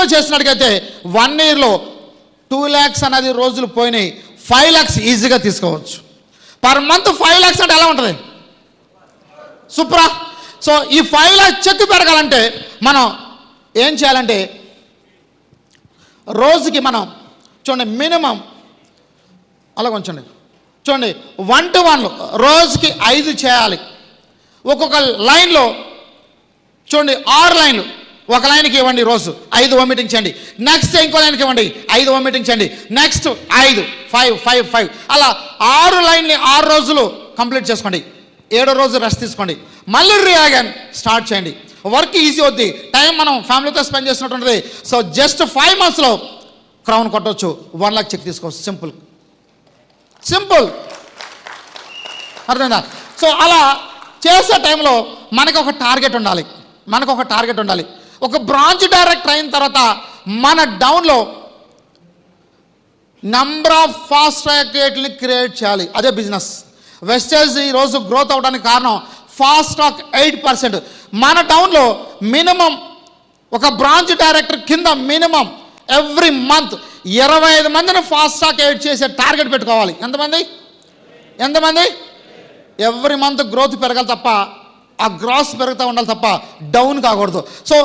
Continue చేసినట్టుగైతే one ఇయర్లో two lakhs అనేది రోజులు పోయినాయి. ఫైవ్ ల్యాక్స్ ఈజీగా తీసుకోవచ్చు. పర్ మంత్ ఫైవ్ ల్యాక్స్ అంటే ఎలా ఉంటుంది? సూపరా సో ఈ ఫైవ్ ల్యాక్స్ చెక్ పెరగాలంటే మనం ఏం చేయాలంటే రోజుకి మనం చూడండి మినిమం అలా కొంచండి చూడండి వన్ టు వన్ రోజుకి ఐదు చేయాలి. ఒక్కొక్క లైన్లో చూడండి ఆరు లైన్లు. ఒక లైన్కి ఇవ్వండి రోజు. ఐదు వమిటింగ్ చేయండి నెక్స్ట్ ఇంకో లైన్కి ఇవ్వండి. ఐదు వమిటింగ్ చేయండి నెక్స్ట్ ఐదు. Five five five. అలా ఆరు లైన్ని ఆరు రోజులు కంప్లీట్ చేసుకోండి. ఏడో రోజు రెస్ట్ తీసుకోండి. మళ్ళీ రియాగన్ స్టార్ట్ చేయండి. వర్క్ ఈజీ అవుద్ది. టైం మనం ఫ్యామిలీతో స్పెండ్ చేసినట్టుంటుంది సో జస్ట్ ఫైవ్ మంత్స్లో క్రౌన్ కొట్టవచ్చు వన్ లాక్ చెక్ తీసుకోవచ్చు సింపుల్ సింపుల్ అర్థమైందా? సో అలా చేసే టైంలో మనకు ఒక టార్గెట్ ఉండాలి. మనకు ఒక టార్గెట్ ఉండాలి. ఒక బ్రాంచ్ డైరెక్టర్ అయిన తర్వాత మన డౌన్లో నంబర్ ఆఫ్ ఫాస్ట్ ట్రాక్ని క్రియేట్ చేయాలి. అదే బిజినెస్ వెస్టేజ్ ఈరోజు గ్రోత్ అవడానికి కారణం ఫాస్ట్ ట్రాక్ ఎయిట్ పర్సెంట్ మన టౌన్లో మినిమం ఒక బ్రాంచ్ డైరెక్టర్ కింద మినిమం ఎవ్రీ మంత్ ఇరవై ఐదు మందిని ఫాస్ట్ ట్రాక్ ఎయిట్ చేసే టార్గెట్ పెట్టుకోవాలి. ఎంతమంది? ఎంతమంది? ఎవ్రీ మంత్ గ్రోత్ పెరగాలి తప్ప ఆ గ్రాస్ పెరుగుతూ ఉండాలి తప్ప డౌన్ కాకూడదు. సో